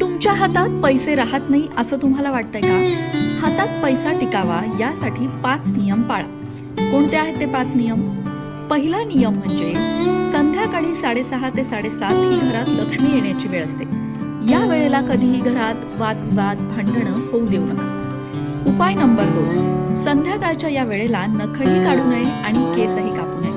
तुमच्या हातात पैसे राहत नाही असं तुम्हाला वाटतंय का? हातात पैसा टिकावा यासाठी पाच नियम पाळा. कोणते आहेत ते पाच नियम? पहिला नियम म्हणजे संध्याकाळी साडेसहा ते साडेसात ही घरात लक्ष्मी येण्याची वेळ असते. या वेळेला कधीही घरात वादविवाद भांडणं होऊ देऊ नका. उपाय नंबर दोन. संध्याकाळच्या या वेळेला नखही काढू नये आणि केसही कापू नये.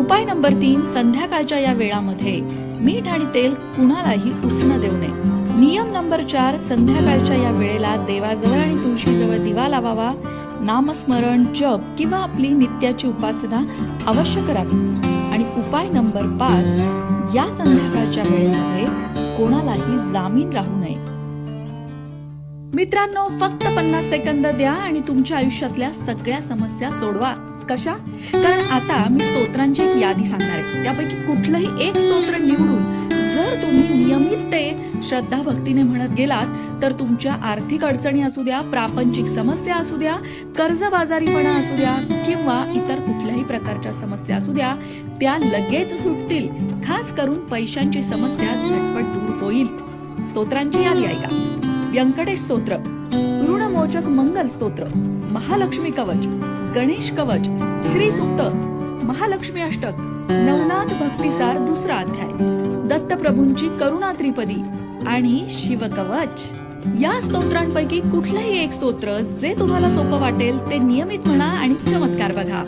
उपाय नंबर तीन. संध्याकाळच्या या वेळामध्ये मीठ आणि तेल कुणालाही उष्ण देऊ नये. नियम नंबर चार संध्याकाळच्या या वेळेला देवाजवळ आणि तुळशीजवळ दिवा लावावा नामस्मरण जप किंवा आपली नित्याची उपासना अवश्य करावी. आणि उपाय नंबर पाच या संध्याकाळच्या वेळेमध्ये कोणालाही जामीन राहू नये. मित्रांनो फक्त पन्नास सेकंद द्या आणि तुमच्या आयुष्यातल्या सगळ्या समस्या सोडवा. कशा? कारण आता मी स्तोत्रांची एक यादी सांगणार आहे. त्यापैकी कुठलंही एक स्तोत्र निवडून जर तुम्ही नियमित ते श्रद्धा भक्तीने म्हणत गेलात तर तुमच्या आर्थिक अडचणी असू द्या प्रापंचिक समस्या असू द्या कर्जबाजारीपणा असू द्या किंवा इतर कुठल्याही प्रकारच्या समस्या असू द्या त्या लगेच सुटतील. खास करून पैशांची समस्या झटपट दूर होईल. स्तोत्रांची यादी ऐका. व्यंकटेश स्तोत्र ऋणमोचक मंगल स्तोत्र महालक्ष्मी कवच गणेश कवच श्री सुक्त महालक्ष्मी अष्टक नवनाथ भक्तिसार दुसरा अध्याय. दत्तप्रभूंची करुणा त्रिपदी आणि शिवकवच. या स्तोत्रांपैकी कुठलंही एक स्तोत्र जे तुम्हाला सोपं वाटेल ते नियमित म्हणा आणि चमत्कार बघा.